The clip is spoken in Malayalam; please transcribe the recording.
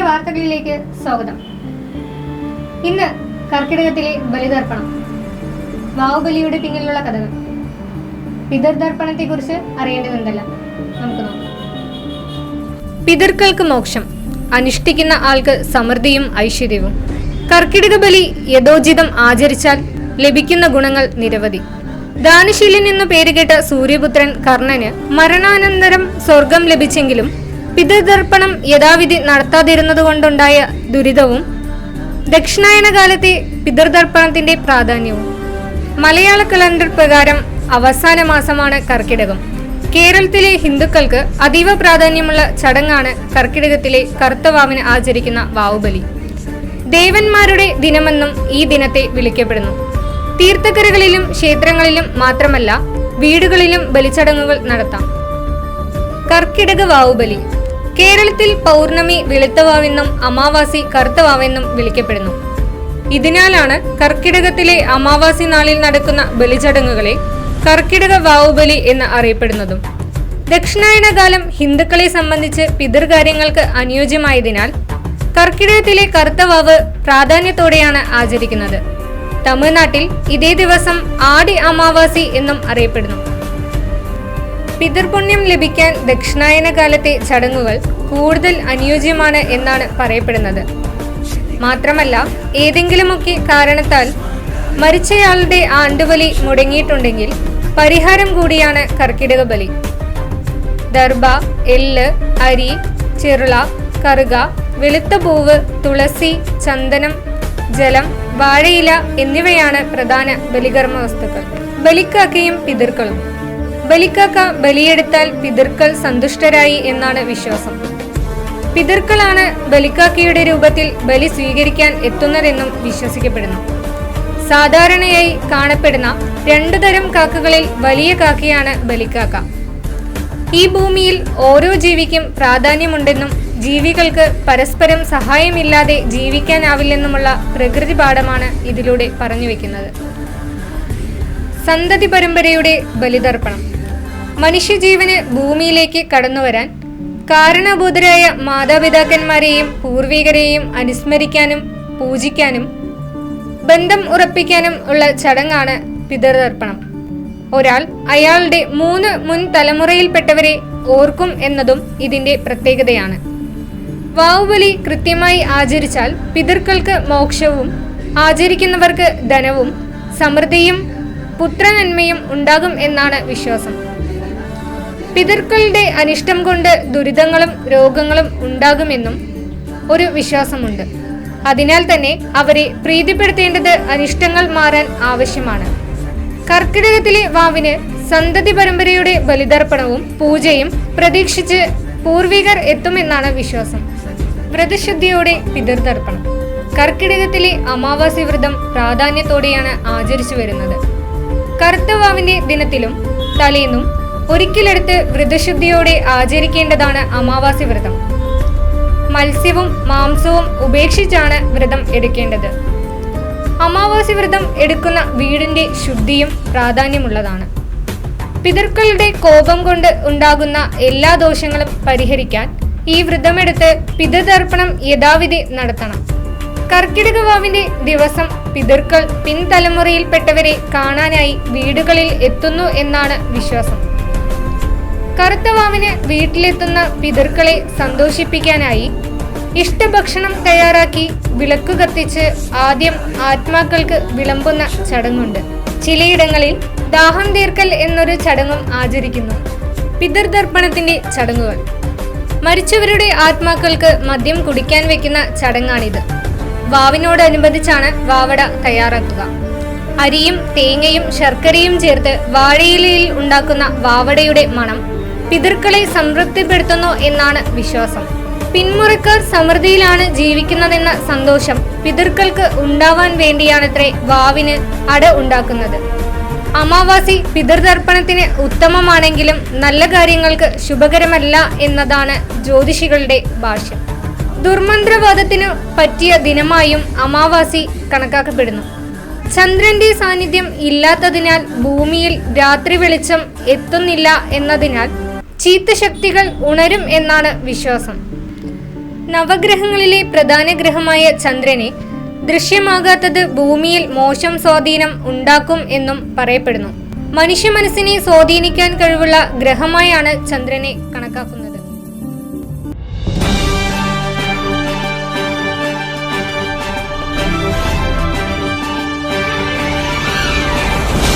വാർത്തകളിലേക്ക് സ്വാഗതം. ഇന്ന് കർക്കിടകത്തിലെ ബലിതർപ്പണം. ബാഹുബലിയുടെ പിന്നിലുള്ള കഥകൾ. പിതൃതർപ്പണത്തെക്കുറിച്ച് അറിയേണ്ടതുണ്ടല്ലോ. നമുക്ക് നോക്കാം. പിതൃക്കൾക്ക് മോക്ഷം. അനുഷ്ഠിക്കുന്ന ആൾക്ക് സമൃദ്ധിയും ഐശ്വര്യവും. കർക്കിടക ബലി യഥോചിതം ആചരിച്ചാൽ ലഭിക്കുന്ന ഗുണങ്ങൾ നിരവധി. ദാനശീലൻ എന്നു പേരുകേട്ട സൂര്യപുത്രൻ കർണന് മരണാനന്തരം സ്വർഗം ലഭിച്ചെങ്കിലും പിതൃതർപ്പണം യഥാവിധി നടത്താതിരുന്നതുകൊണ്ടുണ്ടായ ദുരിതവും ദക്ഷിണായന കാലത്തെ പിതൃതർപ്പണത്തിന്റെ പ്രാധാന്യവും. മലയാള കലണ്ടർ പ്രകാരം അവസാന മാസമാണ് കർക്കിടകം. കേരളത്തിലെ ഹിന്ദുക്കൾക്ക് അതീവ പ്രാധാന്യമുള്ള ചടങ്ങാണ് കർക്കിടകത്തിലെ കറുത്തവാവിന് ആചരിക്കുന്ന വാവുബലി. ദേവന്മാരുടെ ദിനമെന്നും ഈ ദിനത്തെ വിളിക്കപ്പെടുന്നു. തീർത്ഥക്കരകളിലും ക്ഷേത്രങ്ങളിലും മാത്രമല്ല വീടുകളിലും ബലിച്ചടങ്ങുകൾ നടത്താം. കർക്കിടക വാവുബലി. കേരളത്തിൽ പൗർണമി വെളുത്തവാവെന്നും അമാവാസി കറുത്തവാവെന്നും വിളിക്കപ്പെടുന്നു. ഇതിനാലാണ് കർക്കിടകത്തിലെ അമാവാസി നാളിൽ നടക്കുന്ന ബലിചടങ്ങുകളെ കർക്കിടക വാവുബലി എന്ന് അറിയപ്പെടുന്നതും. ദക്ഷിണായനകാലം ഹിന്ദുക്കളെ സംബന്ധിച്ച് പിതൃകാര്യങ്ങൾക്ക് അനുയോജ്യമായതിനാൽ കർക്കിടകത്തിലെ കറുത്ത വാവ് പ്രാധാന്യത്തോടെയാണ് ആചരിക്കുന്നത്. തമിഴ്നാട്ടിൽ ഇതേ ദിവസം ആടി അമാവാസി എന്നും അറിയപ്പെടുന്നു. പിതൃപുണ്യം ലഭിക്കാൻ ദക്ഷിണായന കാലത്തെ ചടങ്ങുകൾ കൂടുതൽ അനുയോജ്യമാണ് എന്നാണ് പറയപ്പെടുന്നത്. മാത്രമല്ല ഏതെങ്കിലുമൊക്കെ കാരണത്താൽ മരിച്ചയാളുടെ ആണ്ടുബലി മുടങ്ങിയിട്ടുണ്ടെങ്കിൽ പരിഹാരം കൂടിയാണ് കർക്കിടക ബലി. ദർഭ എല്ല് അരി ചെറുള കറുക വെളുത്ത പൂവ് തുളസി ചന്ദനം ജലം വാഴയില എന്നിവയാണ് പ്രധാന ബലികർമ്മ വസ്തുക്കൾ ബലിക്കാക്കയും പിതൃക്കളും. ബലിക്കാക്ക ബലിയെടുത്താൽ പിതൃക്കൾ സന്തുഷ്ടരായി എന്നാണ് വിശ്വാസം. പിതൃക്കളാണ് ബലിക്കാക്കയുടെ രൂപത്തിൽ ബലി സ്വീകരിക്കാൻ എത്തുന്നതെന്നും വിശ്വസിക്കപ്പെടുന്നു. സാധാരണയായി കാണപ്പെടുന്ന രണ്ടു തരം കാക്കകളിൽ വലിയ കാക്കയാണ് ബലിക്കാക്ക. ഈ ഭൂമിയിൽ ഓരോ ജീവിക്കും പ്രാധാന്യമുണ്ടെന്നും ജീവികൾക്ക് പരസ്പരം സഹായമില്ലാതെ ജീവിക്കാനാവില്ലെന്നുമുള്ള പ്രകൃതി പാഠമാണ് ഇതിലൂടെ പറഞ്ഞു വെക്കുന്നത്. സന്തതി പരമ്പരയുടെ ബലിതർപ്പണം. മനുഷ്യജീവന് ഭൂമിയിലേക്ക് കടന്നുവരാൻ കാരണബോധരായ മാതാപിതാക്കന്മാരെയും പൂർവികരെയും അനുസ്മരിക്കാനും പൂജിക്കാനും ബന്ധം ഉറപ്പിക്കാനും ഉള്ള ചടങ്ങാണ് പിതൃതർപ്പണം. ഒരാൾ അയാളുടെ മൂന്ന് മുൻ തലമുറയിൽപ്പെട്ടവരെ ഓർക്കും എന്നതും ഇതിന്റെ പ്രത്യേകതയാണ്. വാവുബലി കൃത്യമായി ആചരിച്ചാൽ പിതൃക്കൾക്ക് മോക്ഷവും ആചരിക്കുന്നവർക്ക് ധനവും സമൃദ്ധിയും പുത്രനന്മയും ഉണ്ടാകും എന്നാണ് വിശ്വാസം. പിതൃക്കളുടെ അനിഷ്ടം കൊണ്ട് ദുരിതങ്ങളും രോഗങ്ങളും ഉണ്ടാകുമെന്നും ഒരു വിശ്വാസമുണ്ട്. അതിനാൽ തന്നെ അവരെ പ്രീതിപ്പെടുത്തേണ്ടത് അനിഷ്ടങ്ങൾ മാറാൻ ആവശ്യമാണ്. കർക്കിടകത്തിലെ വാവിന് സന്തതി പരമ്പരയുടെ ബലിതർപ്പണവും പൂജയും പ്രതീക്ഷിച്ച് പൂർവികർ എത്തുമെന്നാണ് വിശ്വാസം. വ്രതശുദ്ധിയോടെ പിതൃതർപ്പണം. കർക്കിടകത്തിലെ അമാവാസി വ്രതം പ്രാധാന്യത്തോടെയാണ് ആചരിച്ചു വരുന്നത്. കറുത്ത വാവിന്റെ ദിനത്തിലും തലേന്നും ഒരിക്കലെടുത്ത് വ്രതശുദ്ധിയോടെ ആചരിക്കേണ്ടതാണ് അമാവാസി വ്രതം. മത്സ്യവും മാംസവും ഉപേക്ഷിച്ചാണ് വ്രതം എടുക്കേണ്ടത്. അമാവാസി വ്രതം എടുക്കുന്ന വീടിന്റെ ശുദ്ധിയും പ്രാധാന്യമുള്ളതാണ്. പിതൃക്കളുടെ കോപം കൊണ്ട് ഉണ്ടാകുന്ന എല്ലാ ദോഷങ്ങളും പരിഹരിക്കാൻ ഈ വ്രതമെടുത്ത് പിതൃതർപ്പണം യഥാവിധി നടത്തണം. കർക്കിടക വാവിന്റെ ദിവസം പിതൃക്കൾ പിൻതലമുറയിൽപ്പെട്ടവരെ കാണാനായി വീടുകളിൽ എത്തുന്നു എന്നാണ് വിശ്വാസം. കറുത്തവാവിന് വീട്ടിലെത്തുന്ന പിതൃക്കളെ സന്തോഷിപ്പിക്കാനായി ഇഷ്ടഭക്ഷണം തയ്യാറാക്കി വിളക്ക് കത്തിച്ച് ആദ്യം ആത്മാക്കൾക്ക് വിളമ്പുന്ന ചടങ്ങുണ്ട്. ചിലയിടങ്ങളിൽ ദാഹം തീർക്കൽ എന്നൊരു ചടങ്ങും ആചരിക്കുന്നു. പിതൃതർപ്പണത്തിന്റെ ചടങ്ങുകൾ. മരിച്ചവരുടെ ആത്മാക്കൾക്ക് മദ്യം കുടിക്കാൻ വെക്കുന്ന ചടങ്ങാണിത്. വാവിനോടനുബന്ധിച്ചാണ് വാവട തയ്യാറാക്കുക. അരിയും തേങ്ങയും ശർക്കരയും ചേർത്ത് വാഴയിലയിൽ ഉണ്ടാക്കുന്ന വാവടയുടെ മണം പിതൃക്കളെ സംതൃപ്തിപ്പെടുത്തുന്നു എന്നാണ് വിശ്വാസം. പിന്മുറക്കാർ സമൃദ്ധിയിലാണ് ജീവിക്കുന്നതെന്ന സന്തോഷം പിതൃക്കൾക്ക് ഉണ്ടാവാൻ വേണ്ടിയാണത്രേ വാവിന് അട ഉണ്ടാക്കുന്നത്. അമാവാസി പിതൃതർപ്പണത്തിന് ഉത്തമമാണെങ്കിലും നല്ല കാര്യങ്ങൾക്ക് ശുഭകരമല്ല എന്നതാണ് ജ്യോതിഷികളുടെ ഭാഷ ദുർമന്ത്രവാദത്തിനു പറ്റിയ ദിനമായും അമാവാസി കണക്കാക്കപ്പെടുന്നു. ചന്ദ്രന്റെ സാന്നിധ്യം ഇല്ലാത്തതിനാൽ ഭൂമിയിൽ രാത്രി വെളിച്ചം എത്തുന്നില്ല എന്നതിനാൽ ചീത്ത ശക്തികൾ ഉണരും എന്നാണ് വിശ്വാസം. നവഗ്രഹങ്ങളിലെ പ്രധാന ഗ്രഹമായ ചന്ദ്രനെ ദൃശ്യമാകാത്തത് ഭൂമിയിൽ മോശം സ്വാധീനം ഉണ്ടാക്കും എന്നും പറയപ്പെടുന്നു. മനുഷ്യ മനസ്സിനെ സ്വാധീനിക്കാൻ കഴിവുള്ള ഗ്രഹമായാണ് ചന്ദ്രനെ കണക്കാക്കുന്നത്.